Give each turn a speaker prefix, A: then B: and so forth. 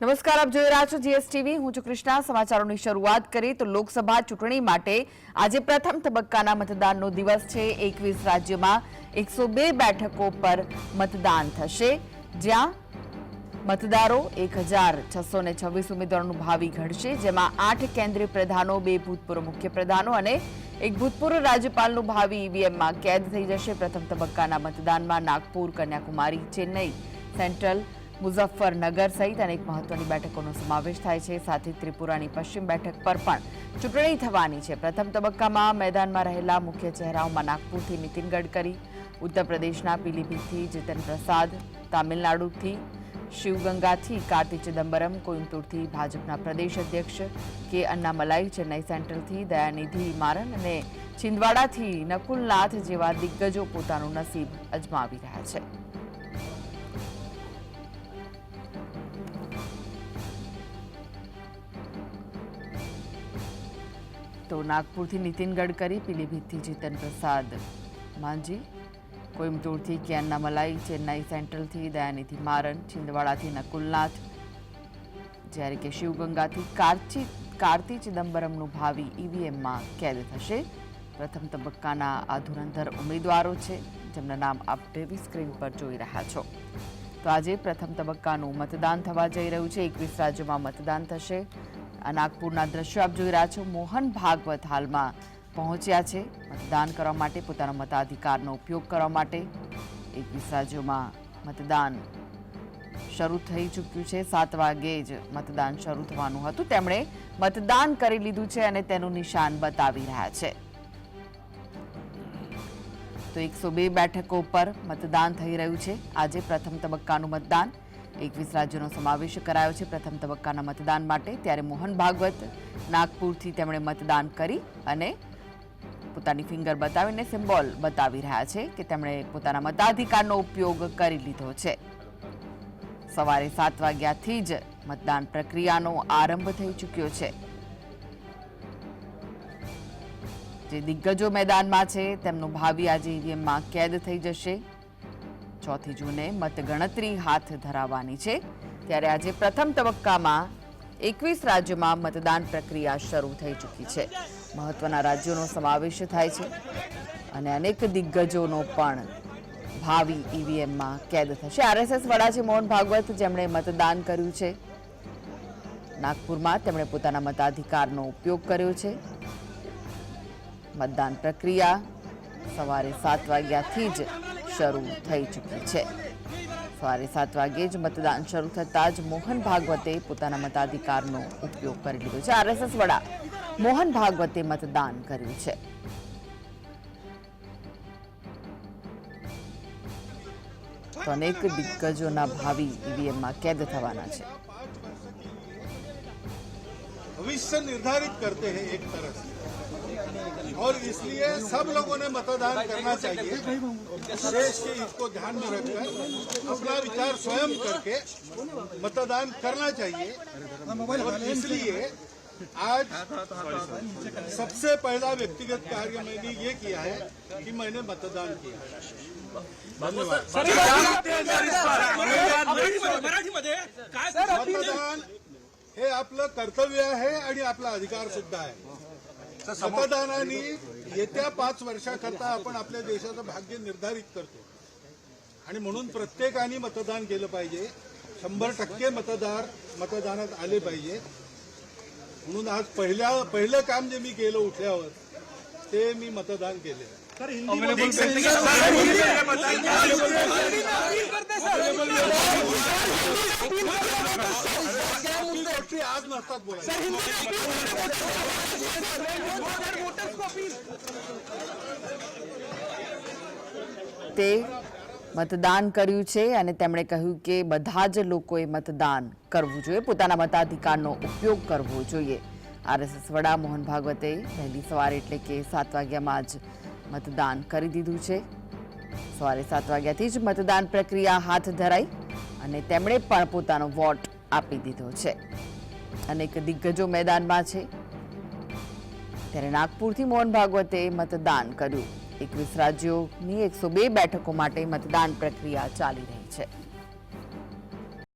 A: નમસ્કાર, આપ જોઈ રહ્યા છો જીએસટીવી. હું છું કૃષ્ણા. સમાચારોની શરૂઆત કરી તો લોકસભા ચૂંટણી માટે આજે પ્રથમ તબક્કાના મતદાનનો દિવસ છે. એકવીસ રાજ્યોમાં એકસો બે બેઠકો પર મતદાન થશે. જ્યાં મતદારો એક હજાર છસો ને છવ્વીસ ઉમેદવારોનું ભાવિ ઘડશે. જેમાં આઠ કેન્દ્રીય પ્રધાનો, બે ભૂતપૂર્વ મુખ્ય પ્રધાનો અને એક ભૂતપૂર્વ રાજ્યપાલનું ભાવિ ઈવીએમમાં કેદ થઈ જશે. પ્રથમ તબક્કાના મતદાનમાં નાગપુર, કન્યાકુમારી, ચેન્નઈ, સેન્ટ્રલ મુઝફ્ફરનગર સહિત અનેક મહત્વની બેઠકોનો સમાવેશ થાય છે. સાથે ત્રિપુરાની પશ્ચિમ બેઠક પર પણ ચૂંટણી થવાની છે. પ્રથમ તબક્કામાં મેદાનમાં રહેલા મુખ્ય ચહેરાઓમાં નાગપુરથી નીતિન ગડકરી ઉત્તર પ્રદેશના પીલીભીતથી જીતન પ્રસાદ, તામિલનાડુથી શિવગંગાથી કાર્તિ ચિદમ્બરમ કોઇમ્બતુરથી ભાજપના પ્રદેશ અધ્યક્ષ કે અન્નામલાઈ, ચેન્નઈ સેન્ટ્રલથી દયાનિધિ મારન અને છિંદવાડાથી નકુલનાથ જેવા દિગ્ગજો પોતાનું નસીબ અજમાવી રહ્યા છે. તો નાગપુરથી નીતિન ગડકરી, પીલીભીતથી જીતન પ્રસાદ. માંજી, કોઇમ્બતુરથી કે અન્નામલાઈ ચેન્નાઈ સેન્ટ્રલથી દયાનિધિ મારન, છિંદવાડાથી નકુલનાથ. જ્યારે કે શિવગંગાથી કાર્ચી કાર્તિ ચિદમ્બરમનું ભાવિ ઈવીએમમાં કેદ થશે. પ્રથમ તબક્કાના આ ધુરંધર ઉમેદવારો છે. જેમના નામ આપ ટીવી સ્ક્રીન પર જોઈ રહ્યા છો. તો આજે પ્રથમ તબક્કાનું મતદાન થવા જઈ રહ્યું છે. એકવીસ રાજ્યોમાં મતદાન થશે. આ નાગપુરના દ્રશ્યો આપ જોઈ રહ્યા છો. મોહન ભાગવત હાલમાં પહોંચ્યા છે. મતદાન કરવા માટે પોતાના મતાધિકારનો ઉપયોગ કરવા માટે એકવીસ રાજ્યોમાં મતદાન શરૂ થઈ ચૂક્યું છે. સાત વાગે જ મતદાન શરૂ થવાનું હતું. તેમણે મતદાન કરી લીધું છે અને તેનું નિશાન બતાવી રહ્યા છે. તો એકસો બે બેઠકો પર મતદાન થઈ રહ્યું છે. આજે પ્રથમ તબક્કાનું મતદાન એકવીસ રાજ્યોનો સમાવેશ કરાયો છે. પ્રથમ તબક્કાના મતદાન માટે ત્યારે મોહન ભાગવત નાગપુરથી તેમણે મતદાન કરી અને પોતાની ફિંગર બતાવીને સિમ્બોલ બતાવી રહ્યા છે કે તેમણે પોતાના મતાધિકારનો ઉપયોગ કરી લીધો છે. સવારે સાત વાગ્યાથી જ મતદાન પ્રક્રિયાનો આરંભ થઈ ચૂક્યો છે. જે દિગ્ગજો મેદાનમાં છે, તેમનું ભાવિ આજે ઈવીએમમાં કેદ થઈ જશે. ચોથી જૂને મતગણતરી હાથ ધરાવવાની છે. ત્યારે આજે પ્રથમ તબક્કામાં એકવીસ રાજ્યોમાં મતદાન પ્રક્રિયા શરૂ થઈ ચૂકી છે. મહત્વના રાજ્યોનો સમાવેશ થાય છે અને અનેક દિગ્ગજોનો પણ ભાવિ ઈવીએમમાં કેદ થશે. આરએસએસ વડા છે મોહન ભાગવત, જેમણે મતદાન કર્યું છે. નાગપુરમાં તેમણે પોતાના મતાધિકારનો ઉપયોગ કર્યો છે. મતદાન પ્રક્રિયા સવારે સાત વાગ્યાથી જ શરૂ થઈ ચૂકી છે. સવારે સાત વાગે જ મતદાન શરૂ થતાં જ મોહન ભાગવતે પોતાના મતાધિકારનો ઉપયોગ કરી લીધો છે. આરએસએસ વડા મોહન ભાગવતે મતદાન કર્યું છે. અનેક દિગ્ગજોના ભાવિ ઈવીએમમાં કેદ થવાના છે.
B: ભવિષ્ય નિર્ધારિત કરતે હૈ એક તરફ. और इसलिए सब लोगों ने मतदान करना चाहिए। देश के इसको ध्यान में रखकर अपना विचार स्वयं करके मतदान करना चाहिए। और इसलिए आज सबसे पहला व्यक्तिगत कार्य मैंने ये किया है कि मैंने मतदान किया। धन्यवाद। मतदान हे आपलं कर्तव्य आहे आणि आपला अधिकार सुद्धा आहे। मतदानाने येत्या पाच वर्षाकरता आपण आपल्या देशाचं भाग्य निर्धारित करतो. आणि म्हणून प्रत्येकाने मतदान केलं पाहिजे. शंभर टक्के मतदार मतदानात आले पाहिजे. म्हणून आज पहिल्या पहिलं काम जे मी केलं उठल्यावर ते मी मतदान केले गोष्टी आज नसतात बोलायला
A: તે મતદાન કર્યું છે અને તેમણે કહ્યું કે બધા જ લોકોએ મતદાન કરવું જોઈએ પોતાના મતાધિકારનો ઉપયોગ કરવો જોઈએ આરએસએસ વડા મોહન ભાગવતે વહેલી સવારે એટલે કે સાત વાગ્યામાં જ મતદાન કરી દીધું છે સવારે સાત વાગ્યાથી જ મતદાન પ્રક્રિયા હાથ ધરાઈ અને તેમણે પણ પોતાનો વોટ આપી દીધો છે અનેક દિગ્ગજો મેદાનમાં છે. ત્યારે નાગપુરથી મોહન ભાગવતે મતદાન કર્યું. એકવીસ રાજ્યોની એકસો બે બેઠકો માટે મતદાન પ્રક્રિયા ચાલી રહી છે.